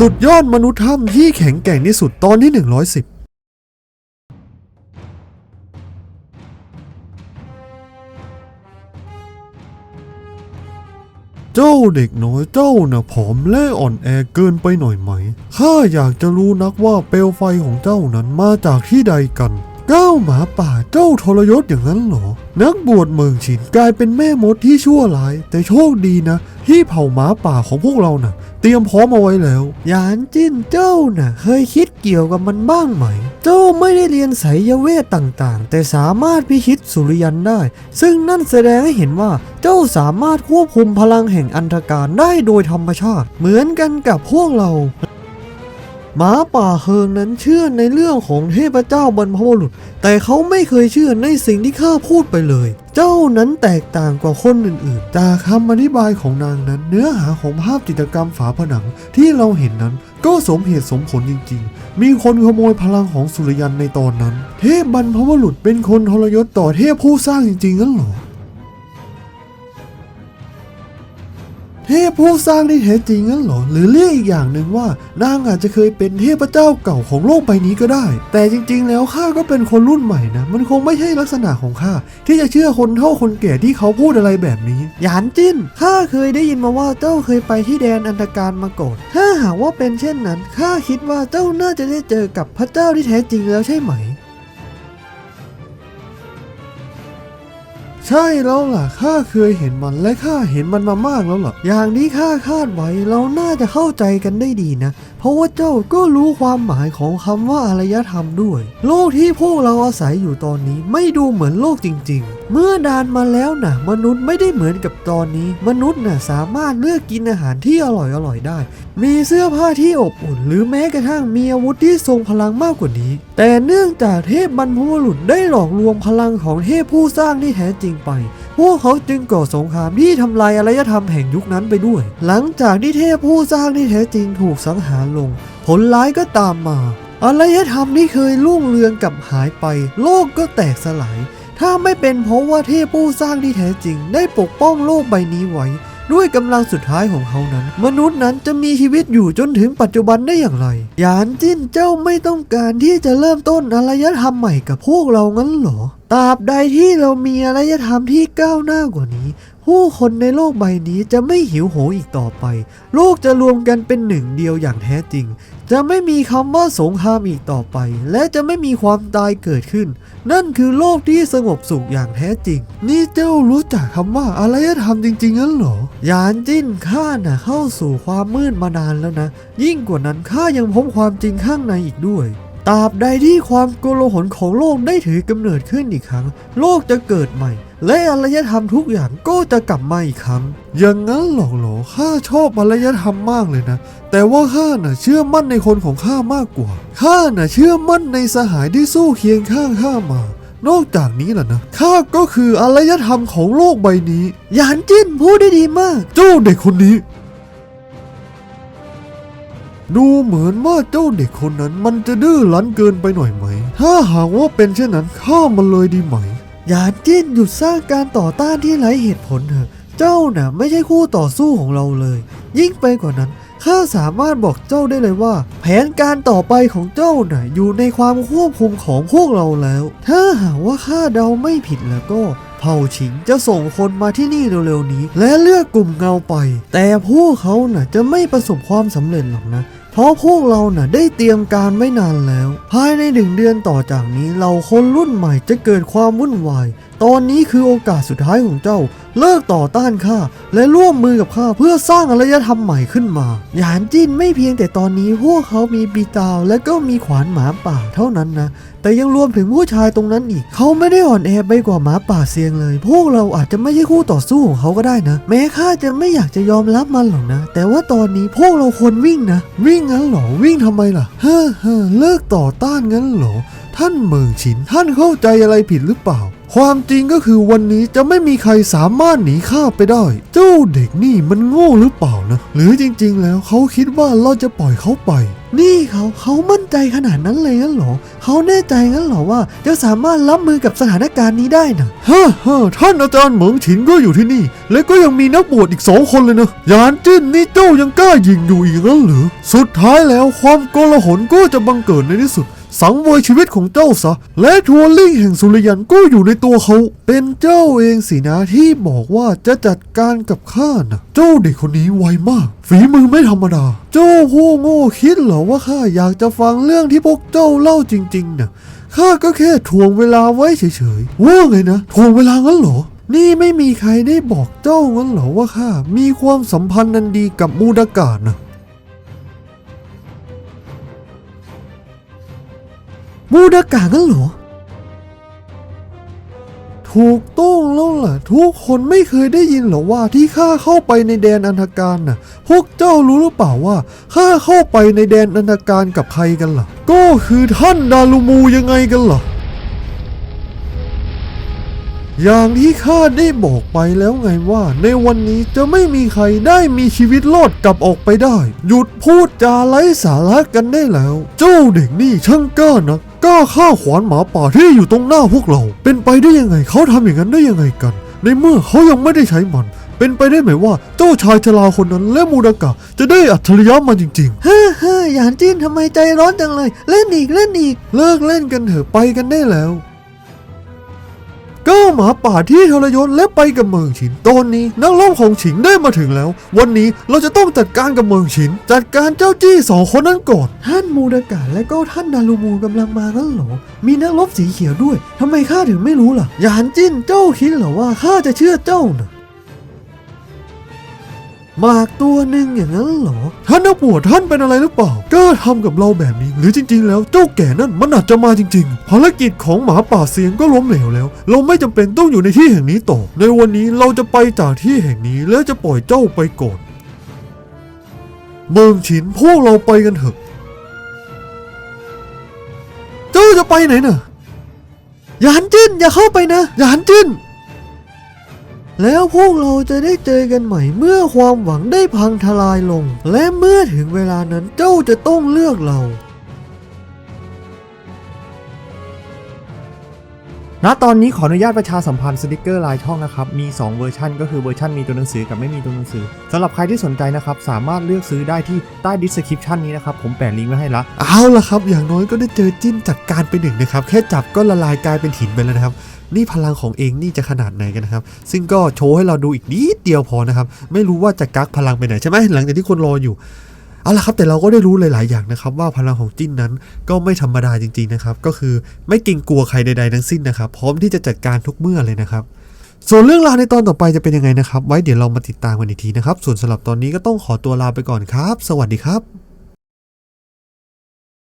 สุดยอดมนุษย์ถ้ำที่แข็งแกร่งที่สุดตอนที่ 110เจ้าเด็กน้อยเจ้าน่ะผอมและอ่อนแอเกินไปหน่อยไหม ข้าอยากจะรู้นักว่าเปลวไฟของเจ้านั้นมาจากที่ใดกัน เก้าหมาป่าเจ้าทรยศอย่างนั้นเหรอ นักบวชเมืองฉินกลายเป็นแม่มดที่ชั่วร้าย แต่โชคดีนะ ที่เผ่าหมาป่าของพวกเราน่ะ เตรียมพร้อมเอาไว้แล้ว หยานจิ้นเจ้าน่ะ เคยคิดเกี่ยวกับมันบ้างไหม เจ้าไม่ได้เรียนไสยเวทต่างๆ แต่สามารถพิชิตสุริยันได้ ซึ่งนั่นแสดงให้เห็นว่าเจ้าสามารถควบคุมพลังแห่งอันธการได้โดยธรรมชาติ เหมือนกันกับพวกเรา หมาป่าเฮิงนั้นเชื่อในเรื่องของเทพเจ้าบรรพบุรุษ แต่เขาไม่เคยเชื่อในสิ่งที่ข้าพูดไปเลย เจ้านั้นแตกต่างกว่าคนอื่นๆ จากคำอธิบายของนางนั้น เนื้อหาของภาพจิตรกรรมฝาผนังที่เราเห็นนั้นก็สมเหตุสมผลจริง ๆ มีคนขโมยพลังของสุริยันในตอนนั้น เทพบรรพบุรุษเป็นคนทรยศต่อเทพผู้สร้างจริงๆงั้นเหรอ เทพผู้สร้างที่แท้จริงงั้นเหรอ หรือเรียกอีกอย่างหนึ่งว่านางอาจจะเคยเป็นเทพเจ้าเก่าของโลกใบนี้ก็ได้ แต่จริง ๆ แล้วข้าก็เป็นคนรุ่นใหม่นะ มันคงไม่ใช่ลักษณะของข้าที่จะเชื่อคนเท่าคนแก่ที่เขาพูดอะไรแบบนี้ หยานจิ้นข้าเคยได้ยินมาว่าเจ้าเคยไปที่แดนอันตการมาก่อนถ้าหากว่าเป็นเช่นนั้นข้าคิดว่าเจ้าน่าจะได้เจอกับพระเจ้าที่แท้จริงแล้วใช่ไหม ใช่แล้วล่ะข้าเคยเห็นมันและข้าเห็นมันมามากแล้วล่ะอย่างที่ข้าคาดไว้เราน่าจะเข้าใจกันได้ดีนะ เพราะว่าเจ้าก็รู้ความหมายของคำว่าอารยธรรมด้วย โลกที่พวกเราอาศัยอยู่ตอนนี้ไม่ดูเหมือนโลกจริง ๆเมื่อนานมาแล้วนะมนุษย์ไม่ได้เหมือนกับตอนนี้ มนุษย์น่ะสามารถเลือกกินอาหารที่อร่อยอร่อยได้ มีเสื้อผ้าที่อบอุ่น หรือแม้กระทั่งมีอาวุธที่ทรงพลังมากกว่านี้ แต่เนื่องจากเทพบรรพบุรุษได้หลอกลวงพลังของเทพผู้สร้างที่แท้จริงไป พวกเขาจึงก่อสงครามที่ทำลายอารยธรรมแห่งยุคนั้นไปด้วย หลังจากที่เทพผู้สร้างที่แท้จริงถูกสังหารลง ผลร้ายก็ตามมาอารยธรรมที่เคยรุ่งเรืองกับหายไป โลกก็แตกสลาย ถ้าไม่เป็นเพราะว่าเทพผู้สร้างที่แท้จริง ได้ปกป้องโลกใบนี้ไว้ ด้วยกำลังสุดท้ายของเขานั้น มนุษย์นั้นจะมีชีวิตอยู่จนถึงปัจจุบันได้อย่างไรหยานจิ้นเจ้าไม่ต้องการที่จะเริ่มต้นอารยธรรมใหม่กับพวกเรางั้นหรอตราบใดที่เรามีอารยธรรมที่ก้าวหน้ากว่านี้ ผู้คนในโลกใบนี้จะไม่หิวโหยอีกต่อไป โลกจะรวมกันเป็นหนึ่งเดียวอย่างแท้จริง จะไม่มีคำว่าสงครามอีกต่อไป และจะไม่มีความตายเกิดขึ้น นั่นคือโลกที่สงบสุขอย่างแท้จริง นี่เจ้ารู้จักคำว่าอารยธรรมจริงๆนั้นเหรอ ยานจิ้นข้าน่ะเข้าสู่ความมืดมานานแล้วนะ ยิ่งกว่านั้นข้ายังพบความจริงข้างในอีกด้วย ตราบใดที่ความโกลาหลของโลกได้ถือกำเนิดขึ้นอีกครั้ง โลกจะเกิดใหม่ และอารยธรรมทุกอย่างก็จะกลับมาอีกครั้ง อย่างนั้นหรอกเหรอข้าชอบอารยธรรมมากเลยนะ แต่ว่าข้าน่ะเชื่อมั่นในคนของข้ามากกว่า ข้าน่ะเชื่อมั่นในสหายที่สู้เคียงข้างข้ามานอกจากนี้ล่ะนะข้าก็คืออารยธรรมของโลกใบนี้ยานจิ้นพูดได้ดีมาก เจ้าเด็กคนนี้ ดูเหมือนว่าเจ้าเด็กคนนั้น มันจะดื้อรั้นเกินไปหน่อยไหม ถ้าหากว่าเป็นเช่นนั้นข้ามันเลยดีไหม อย่าจิ้นหยุดสร้างการต่อต้านที่ไร้เหตุผลเถอะ เจ้าน่ะไม่ใช่คู่ต่อสู้ของเราเลย ยิ่งไปกว่านั้นข้าสามารถบอกเจ้าได้เลยว่า แผนการต่อไปของเจ้าน่ะอยู่ในความควบคุมของพวกเราแล้ว ถ้าหากว่าข้าเดาไม่ผิดแล้วก็ เผ่าชิงจะส่งคนมาที่นี่เร็วๆนี้ และเลือกกลุ่มเงาไป แต่พวกเขาน่ะจะไม่ประสบความสำเร็จหรอกนะเพราะพวกเราน่ะได้เตรียมการไม่นานแล้ว ภายในหนึ่งเดือนต่อจากนี้เราคนรุ่นใหม่จะเกิดความวุ่นวายตอนนี้คือโอกาสสุดท้ายของเจ้า เลิกต่อต้านข้าและร่วมมือกับข้าเพื่อสร้างอารยธรรมใหม่ขึ้นมา หยานจิ้นไม่เพียงแต่ตอนนี้พวกเขามีปีตาวและก็มีขวานหมาป่าเท่านั้นนะ แต่ยังรวมถึงผู้ชายตรงนั้นอีก เขาไม่ได้อ่อนแอไปกว่าหมาป่าเซียงเลย พวกเราอาจจะไม่ใช่คู่ต่อสู้ของเขาก็ได้นะ แม้ข้าจะไม่อยากจะยอมรับมันหรอกนะ แต่ว่าตอนนี้พวกเราควรวิ่งนะ วิ่งงั้นเหรอ วิ่งทำไมล่ะ เฮ้อเฮ้อเลิกต่อต้านงั้นเหรอ ท่านเมืองฉิน ท่านเข้าใจอะไรผิดหรือเปล่า ความจริงก็คือวันนี้จะไม่มีใครสามารถหนีข้าไปได้ เจ้าเด็กนี่มันโง่หรือเปล่านะ หรือจริงๆ แล้วเขาคิดว่าเราจะปล่อยเขาไป นี่เขาเขามั่นใจขนาดนั้นเลยงั้นเหรอ เขาแน่ใจงั้นเหรอว่า จะสามารถรับมือกับสถานการณ์นี้ได้นะฮ่าฮ่าท่านอาจารย์เหมิงฉินก็อยู่ที่นี่ และก็ยังมีนักบวชอีกสองคนเลยนะยานจิ้นนี่เจ้ายังกล้ายิงอยู่อีกงั้นเหรือสุดท้ายแล้วความโกลาหลก็จะบังเกิดในที่สุด สังเวยชีวิตของเจ้าซะ และทัวริ่งแห่งสุริยันก็อยู่ในตัวเขา เป็นเจ้าเองสินะที่บอกว่าจะจัดการกับข้านะเจ้าเด็กคนนี้ไวมาก ฝีมือไม่ธรรมดา เจ้าผู้โง่คิดเหรอว่าข้าอยากจะฟังเรื่องที่พวกเจ้าเล่าจริงๆนะข้าก็แค่ทวงเวลาไว้เฉยๆ ว่าไงนะทวงเวลางั้นเหรอนี่ไม่มีใครได้บอกเจ้างั้นเหรอว่าข้ามีความสัมพันธ์นันดีกับมูดากาศนะ มูดากางั้นเหรอ ถูกต้องแล้วล่ะ ทุกคนไม่เคยได้ยินหรอว่าที่ข้าเข้าไปในแดนอันธการน่ะ พวกเจ้ารู้หรือเปล่าว่าข้าเข้าไปในแดนอันธการกับใครกันล่ะ ก็คือท่านดาลูมูยังไงกันล่ะอย่างที่ข้าได้บอกไปแล้วไงว่า ในวันนี้จะไม่มีใครได้มีชีวิตรอดกลับออกไปได้ หยุดพูดจาไร้สาระกันได้แล้ว เจ้าเด็กนี่ช่างกล้านะ กล้าฆ่าขวานหมาป่าที่อยู่ตรงหน้าพวกเรา เป็นไปได้ยังไงเขาทำอย่างนั้นได้ยังไงกัน ในเมื่อเขายังไม่ได้ใช้มัน เป็นไปได้ไหมว่าเจ้าชายชราคนนั้นและมูดากะจะได้อัจฉริยะมาจริงๆ เฮ้อเฮ้อหยานจิ้นทำไมใจร้อนจังเลย เล่นอีกเล่นอีก เลิกเล่นกันเถอะไปกันได้แล้ว ก็หมาป่าที่ทรยศและไปกับเมืองฉินตอนนี้นักล่องของฉิงได้มาถึงแล้ว วันนี้เราจะต้องจัดการกับเมืองฉิน จัดการเจ้าจี้สองคนนั้นก่อน ท่านมูดากาและก็ท่านดารูมูกำลังมางั้นหรอ มีนักรบสีเขียวด้วยทำไมข้าถึงไม่รู้ล่ะหยานจิ้นเจ้าคิดเหรอว่าข้าจะเชื่อเจ้านะ หมากตัวหนึ่งอย่างนั้นเหรอ ท่านนักบวชท่านเป็นอะไรหรือเปล่ากล้าทำกับเราแบบนี้ หรือจริง ๆ แล้วเจ้าแก่นั่นมันอาจจะมาจริง ๆ ภารกิจของหมาป่าเสียงก็ล้มเหลวแล้ว เราไม่จำเป็นต้องอยู่ในที่แห่งนี้ต่อ ในวันนี้เราจะไปจากที่แห่งนี้และจะปล่อยเจ้าไปก่อนเมืองฉินพวกเราไปกันเถอะ เจ้าจะไปไหนน่ะยานจิ้นอย่าเข้าไปนะยานจิ้น แล้วพวกเราจะได้เจอกันใหม่เมื่อความหวังได้พังทลายลง และเมื่อถึงเวลานั้นเจ้าจะต้องเลือกเราณตอนนี้ขออนุญาตประชาสัมพันธ์สติกเกอร์ลายช่องนะครับ มี 2 เวอร์ชันก็คือเวอร์ชันมีตัวหนังสือกับไม่มีตัวหนังสือสำหรับใครที่สนใจนะครับ สามารถเลือกซื้อได้ที่ใต้ดิสคริปชันนี้นะครับ ผมแปะลิงก์ไว้ให้ละเอาละครับ อย่างน้อยก็ได้เจอจิ้นจัดการไปหนึ่งนะครับ แค่จับก็ละลายกลายเป็นหินไปแล้วนะครับ นี่พลังของเองนี่จะขนาดไหนกันนะครับ ซึ่งก็โชว์ให้เราดูอีกนิดเดียวพอนะครับ ไม่รู้ว่าจะกักพลังไปไหนใช่ไหมหลังจากที่คนรออยู่เอาละครับแต่เราก็ได้รู้หลาย ๆ อย่างนะครับ ว่าพลังของจิ้นนั้นก็ไม่ธรรมดาจริง ๆ นะครับ ก็คือไม่เกรงกลัวใครใด ๆ ทั้งสิ้นนะครับ พร้อมที่จะจัดการทุกเมื่อเลยนะครับส่วนเรื่องราวในตอนต่อไปจะเป็นยังไงนะครับ ไว้เดี๋ยวเรามาติดตามกันอีกทีนะครับ ส่วนสำหรับตอนนี้ก็ต้องขอตัวลาไปก่อนครับ สวัสดีครับ